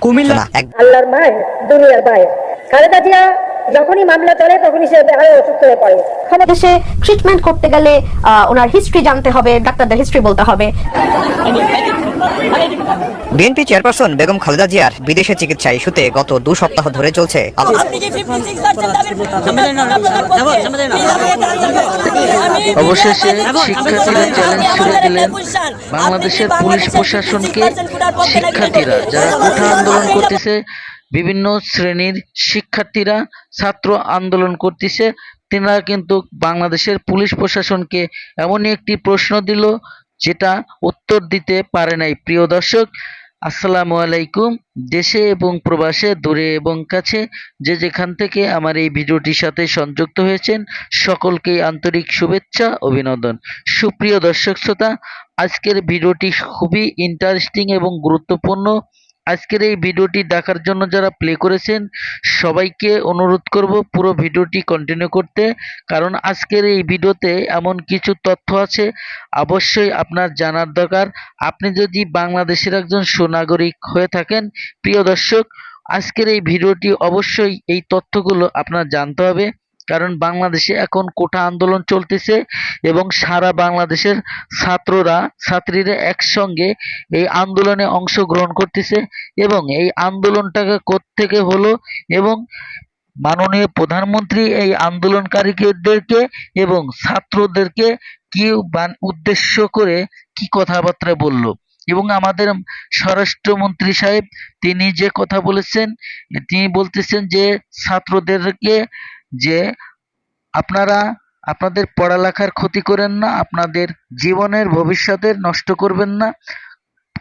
কুমিল্লা আল্লাহর মায় দুনিয়ার মায়। খালেদা জিয়া যখনই মামলা চলে তখনই সে বেহায় অসুস্থ হয়ে পড়ে। দেশে ট্রিটমেন্ট করতে গেলে আহ, ওনার হিস্ট্রি জানতে হবে ডাক্তারদের হিস্ট্রি বলতে হবে। বিএনপি চেয়ারপারসন বেগম খালেদা জিয়ার বিদেশে চিকিৎসা ইস্যুতে গত দু সপ্তাহ ধরে চলছে অবশেষে শিক্ষার্থীরা চ্যালেঞ্জ ছুড়ে দিলেন বাংলাদেশের পুলিশ প্রশাসনকে শিক্ষার্থীরা যারা কোঠা আন্দোলন করতেছে বিভিন্ন শ্রেণির শিক্ষার্থীরা ছাত্র আন্দোলন করতেছে তেনারা কিন্তু বাংলাদেশের পুলিশ প্রশাসনকে এমনই একটি প্রশ্ন দিল যেটা উত্তর দিতে পারে নাই। প্রিয় দর্শক, আসসালামু আলাইকুম। দেশে এবং প্রবাসে, দূরে এবং কাছে যে যেখান থেকে আমার এই ভিডিওটির সাথে সংযুক্ত হয়েছেন, সকলকেই আন্তরিক শুভেচ্ছা, অভিনন্দন। সুপ্রিয় দর্শক শ্রোতা, আজকের ভিডিওটি খুবই ইন্টারেস্টিং এবং গুরুত্বপূর্ণ। আজকের এই ভিডিওটি দেখার জন্য যারা প্লে করেছেন, সবাইকে অনুরোধ করব পুরো ভিডিওটি কন্টিনিউ করতে। কারণ আজকের এই ভিডিওতে এমন কিছু তথ্য আছে, অবশ্যই আপনার জানার দরকার। আপনি যদি বাংলাদেশের একজন সুনাগরিক হয়ে থাকেন, প্রিয় দর্শক, আজকের এই ভিডিওটি অবশ্যই এই তথ্যগুলো আপনার জানতে হবে। কারণ বাংলাদেশে এখন কোঠা আন্দোলন চলতেছে এবং সারা বাংলাদেশের ছাত্ররা, ছাত্রীরা একসঙ্গে এই আন্দোলনে অংশগ্রহণ করতেছে এবং এই আন্দোলনটাকে কোত্থেকে হলো এবং মাননীয় প্রধানমন্ত্রী এই আন্দোলনকারীদেরকে এবং ছাত্রদেরকে কি উদ্দেশ্য করে কি কথাবার্তা বলল। এবং আমাদের স্বরাষ্ট্রমন্ত্রী সাহেব তিনি যে কথা বলেছেন, তিনি বলতেছেন যে ছাত্রদেরকে যে আপনারা আপনাদের পড়ালেখার ক্ষতি করেন না, আপনাদের জীবনের ভবিষ্যতের নষ্ট করবেন না।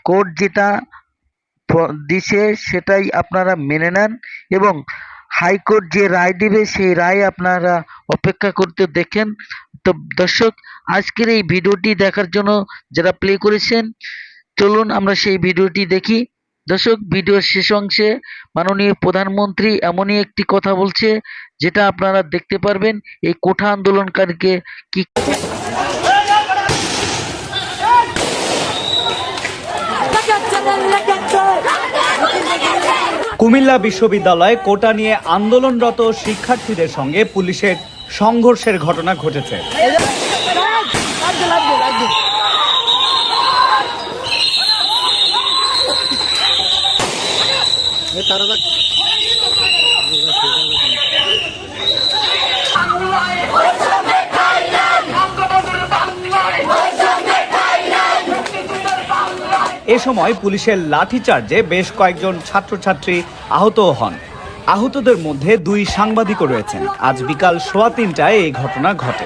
কোর্ট যেটা দিছে সেটাই আপনারা মেনে নেন এবং হাইকোর্ট যে রায় দিবে সেই রায় আপনারা অপেক্ষা করতে দেখেন। তো দর্শক, আজকের এই ভিডিওটি দেখার জন্য যারা প্লে করেছেন, চলুন আমরা সেই ভিডিওটি দেখি। দর্শক, ভিডিওর শেষ অংশে মাননীয় প্রধানমন্ত্রী এমনই একটি কথা বলছে, যেটা আপনারা দেখতে পারবেন, এই কোঠা আন্দোলনকারীকে কি কুমিল্লা বিশ্ববিদ্যালয়ে কোটা নিয়ে আন্দোলনরত শিক্ষার্থীদের সঙ্গে পুলিশের সংঘর্ষের ঘটনা ঘটেছে। এ সময় পুলিশের লাঠিচার্জে বেশ কয়েকজন ছাত্রছাত্রী আহত হন। আহতদের মধ্যে দুই সাংবাদিকও রয়েছেন। আজ বিকাল সোয়া তিনটায় এই ঘটনা ঘটে।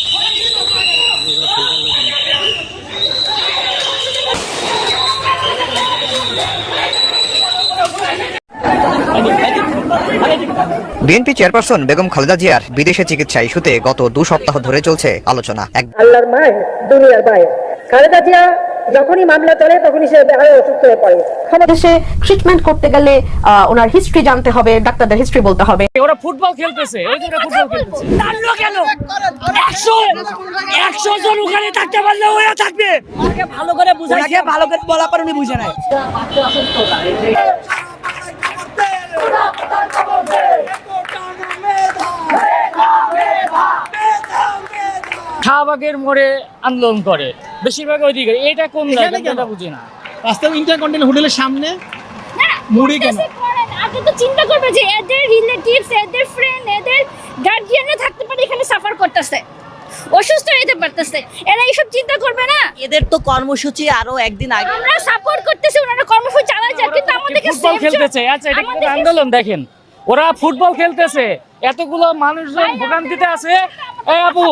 বিএনপি চেয়ারপারসন বেগম খালেদা জিয়ার বিদেশে চিকিৎসা ইস্যুতে গত দু সপ্তাহ ধরে চলছে আলোচনা। আল্লাহর মায় দুনিয়ার মায় খালেদা জিয়া যখনই মামলা চলে তখনই সে বেহায় অসুস্থ হয়ে পড়ে। দেশে ট্রিটমেন্ট করতে গেলে ওনার হিস্ট্রি জানতে হবে ডাক্তারদের হিস্ট্রি বলতে হবে। ওরা ফুটবল খেলতেছে ওই যে ফুটবল খেলতেছে। কেন? একশো একশো জন ওখানে থাকতে পারলে ওরা থাকবে। ভালো করে বুঝাইছে ভালো করে বলা পর উনি বুঝে নাই শাহবাগের মোড়ে আন্দোলন করে। বেশিরভাগ ওইদিকে। এটা কোন জায়গা বুঝি না। ইন্টারকন্টিনেন্টাল হোটেলের সামনে। মুড়ি কেন? আগে তো চিন্তা করবে যে এদের রিলেটিভস এদের ফ্রেন্ড এদের গার্জিয়ানরা থাকতে পারে এখানে সাফার করতেছে। অসুস্থ হইতে পারতেছে। এরা এইসব চিন্তা করবে না। এদের তো কর্মসূচি আরও একদিন আগে। আমরা সাপোর্ট করতেছি ওনারা কর্মসূচি চালায় যাক কিন্তু আমাদেরকে ফুটবল খেলতেছে আচ্ছা এটা আন্দোলন দেখেন। ওরা ফুটবল খেলতেছে। এতগুলো মানুষজন ভোগান্তিতে আছে। এই আপু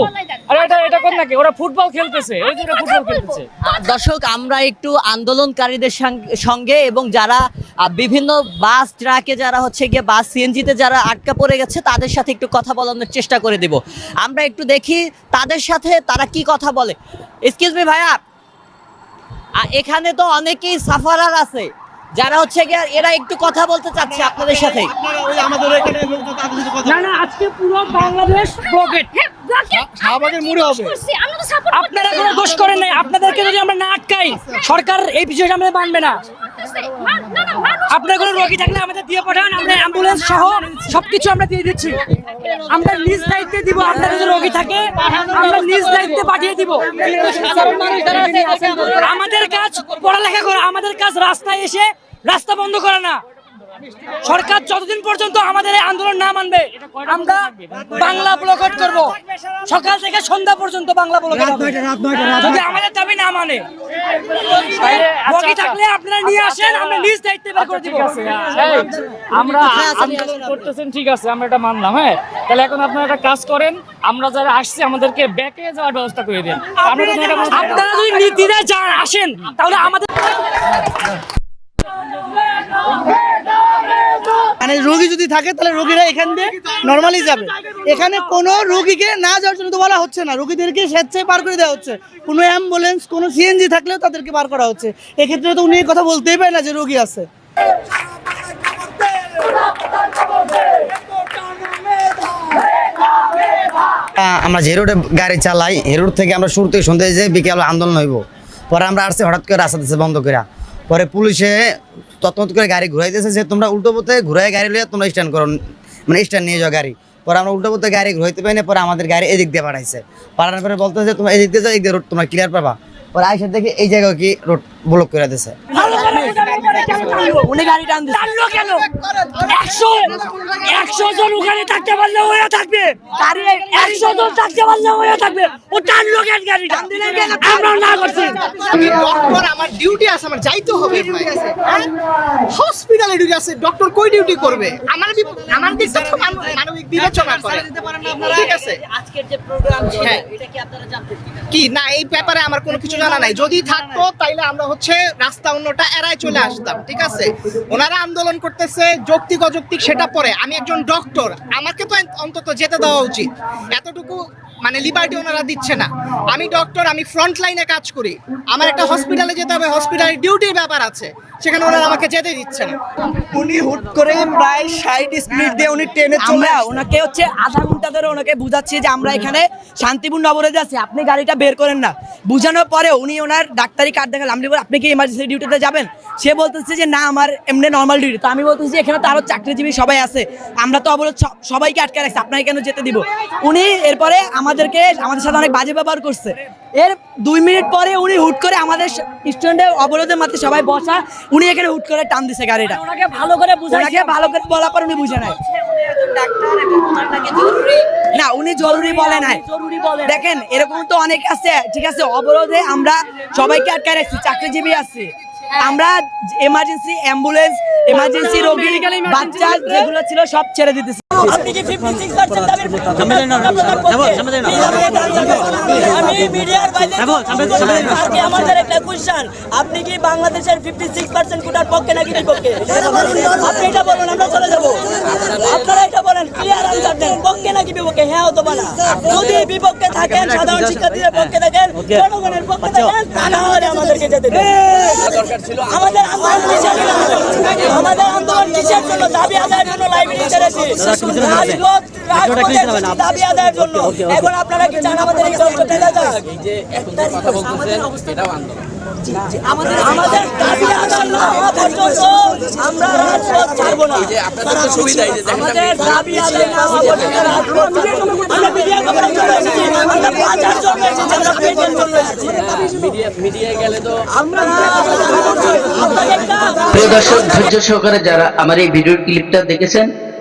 আরে এটা এটা কোন নাকি? ওরা ফুটবল খেলতেছে। ওই যে ফুটবল খেলতেছে। দর্শক আমরা একটু আন্দোলনকারীদের সঙ্গে এবং যারা বিভিন্ন বাস ট্রাকে যারা হচ্ছে গিয়ে বাস সিএনজিতে যারা আটকা পড়ে গেছে তাদের সাথে একটু কথা বলানোর চেষ্টা করে দেব। আমরা একটু দেখি তাদের সাথে তারা কি কথা বলে। এক্সকিউজ মি ভাইয়া। এখানে তো অনেকেই সাফারার আছে। যারা হচ্ছে গিয়ে এরা একটু কথা বলতে চাচ্ছে আপনাদের সাথে না না আজকে পুরো বাংলাদেশ ব্লকেট হ্যাঁ, শাহবাগের মোড়ে হবে। করছি, আমরা তো support আপনারা কোনো দোষ করেন নাই আপনাদেরকে যদি আমরা না আটকাই সরকার এই বিষয়টা আমাদের মানবে না আপনার কোনো রোগী থাকলে আমাদের দিয়ে পাঠান, আমরা অ্যাম্বুলেন্স সহ সবকিছু আমরা দিয়ে দিচ্ছি। আমরা নিজ দায়িত্বে দিব, আপনার যদি রোগী থাকে, আমরা নিজ দায়িত্বে পাঠিয়ে দিব। আমাদের কাজ পড়ালেখা করা, আমাদের কাজ রাস্তায় এসে রাস্তা বন্ধ করা না। সরকার যতদিন পর্যন্ত আমাদের এই আন্দোলন না মানবে আমরা বাংলা ব্লকট করব। সকাল থেকে সন্ধ্যা পর্যন্ত বাংলা ব্লকট যদি আমাদের দাবি না মানে। রোগী থাকলে আপনারা নিয়ে আসেন আমরা নিজ দায়িত্বে বের করে দিব। আমরা আন্দোলন করতেছেন ঠিক আছে আমরা এটা মানলাম হ্যাঁ। তাহলে এখন আপনারা একটা কাজ করেন আমরা যারা আসছি আমাদেরকে ব্যাকে যাওয়ার ব্যবস্থা করে দিন। আপনারা যদি নীতিতে যান আসেন তাহলে আমাদের মানে রোগী যদি থাকে, তাহলে রোগীরা এখান দিয়ে নর্মালি যাবে। এখানে কোনো রোগীকে না যাওয়ার জন্য তো বলা হচ্ছে না। রোগীদেরকে স্বেচ্ছায় পার করে দেওয়া হচ্ছে। কোনো অ্যাম্বুলেন্স কোনো সিএনজি থাকলেও তাদেরকে পার করা হচ্ছে। এক্ষেত্রে তো উনি কথা বলতেই পারে না যে রোগী আছে। আমরা যে রোডে গাড়ি চালাই এই রোড থেকে আমরা শুরু থেকে সন্ধ্যে যে বিকেল আন্দোলন হইব। পরে আমরা আসছি হঠাৎ করে রাস্তা বন্ধ করে পরে পুলিশে তৎমত করে গাড়ি ঘুরাই দিয়েছে। যে তোমরা উল্টো পথে ঘুরাই গাড়ি লিয়ে তোমরা স্ট্যান্ড করো মানে স্ট্যান্ড নিয়ে যাও গাড়ি। পরে আমরা উল্টো পথে গাড়ি ঘুরাইতে পারি না, পরে আমাদের গাড়ি এদিক দিয়ে পাঠাইছে। পাঠানোর পরে বলতে যে তোমরা এদিক দিয়ে যাও, এদিক দিয়ে রোড তোমরা ক্লিয়ার পাবা। পরে আইসার দেখে এই জায়গায় কি রোড ব্লক করে দিছে। উনি গাড়ি টান টানলো কেন? একশো একশো জন ওখানে থাকতে পারলে ওরা থাকবে। একশো জন থাকতে পারলে ওরা থাকবে। ও টানলো কেন গাড়িটা? আমরা না করছি। আমার ডিউটি আছে আমার যাইতে হবে হসপিটালে ডিউটি আছে। ডক্টর কই ডিউটি করবে? আমার আমার দিকটা তো মানবিক বিবেচনা করে ঠিক আছে? আজকের যে প্রোগ্রাম ছিল হ্যাঁ। এটা কি আপনারা জানতেন কি? না এই ব্যাপারে আমার কোনো কিছু জানা নাই। যদি থাকতো তাইলে আমরা হচ্ছে রাস্তা অন্যটা এড়াই চলে আসতাম, ঠিক আছে? ওনারা আন্দোলন করতেছে, যৌক্তিক, অযৌক্তিক সেটা পরে। আমি একজন ডক্টর আমাকে তো অন্তত যেতে দেওয়া উচিত। এতটুকু মানে লিবার্টি ওনারা দিচ্ছে না। আমি ডক্টর আমি ফ্রন্ট লাইনে কাজ করি। আমার একটা হসপিটালে যেতে হবে হসপিটালে ডিউটির ব্যাপার আছে। সেখানে ওনারা আমাকে যেতে দিচ্ছে না। উনি হুট করে প্রায় ষাট স্পিড দিয়ে উনি ট্রেনে চলে ওনাকে হচ্ছে আধা ঘণ্টা ধরে ওনাকে বুঝাচ্ছি যে আমরা এখানে শান্তিপূর্ণ অবরোধে আছি। আপনি গাড়িটা বের করেন না। বুঝানোর পরে উনি ওনার ডাক্তারি কার্ড দেখালাম আমি বলি, আপনি কি এমার্জেন্সি ডিউটিতে যাবেন? সে বলতেছে যে না আমার এমনি নর্মাল ডিউটি তো আমি বলতেছি এখানে তো আরও চাকরিজীবী সবাই আছে। আমরা তো অবরোধ সবাইকে আটকে রাখছি। আপনাকে কেন যেতে দিব? উনি এরপরে আমাদেরকে আমাদের সাথে অনেক বাজে ব্যবহার করছে। এর দুই মিনিট পরে উনি হুট করে আমাদের স্টুডেন্টে অবরোধের মাথায় সবাই বসা উনি এখানে হুট করে টান দিছে গাড়িটা। ওনাকে ভালো করে ওনাকে ভালো করে বলার পর উনি বুঝে নাই না উনি জরুরি বলে নাই। দেখেন এরকম তো অনেক আছে ঠিক আছে? অবরোধে আমরা সবাইকে আটকে রাখছি চাকরিজীবী আছে। আমরা এমার্জেন্সি অ্যাম্বুলেন্স এমার্জেন্সি রোগী বাচ্চা যেগুলো ছিল সব ছেড়ে দিতেছি। আপনি কি 56% দাবির আমি মিডিয়ার বাইরে আজকে আমাদের একটা কোশ্চেন আপনি কি বাংলাদেশের 56% কোটার পক্ষে নাকি বিপক্ষে? আপনি এটা বলুন আমরা চলে যাব। আপনারা এটা বলেন ক্লিয়ার আনসার দেন পক্ষে নাকি বিপক্ষে? হ্যাঁ অথবা না। যদি বিপক্ষে থাকেন সাধারণ শিক্ষার্থীদের পক্ষে থাকেন জনগণের পক্ষে তাহলে আমাদেরকে যেতে আমাদের। আন্দোলন কিসের জন্য? আমাদের আন্দোলন কিসের জন্য? দাবি আদায়ের জন্য লাইব্রেরিতে রেখেছি রাজপথ রাজপথের দাবি আদায়ের জন্য। এখন আপনারা কি চান আমাদের এই কষ্ট ঠেলা যাক আমাদের আমাদের দাবি আদায় না হওয়া পর্যন্ত আমরা রাজপথ ছাড়বো না আমাদের দাবি আদায় না হওয়া পর্যন্ত রাজপথ ছাড়বো না। আমরা মিডিয়া কভারেজ জন্য এসেছি আমরা বাঁচার জন্য এসেছি। আমরা পেটের জন্য এসেছি আমরা আপনাকে একটা প্রিয় দর্শক ধৈর্য সহকারে যারা আমার এই ভিডিও ক্লিপটা দেখেছেন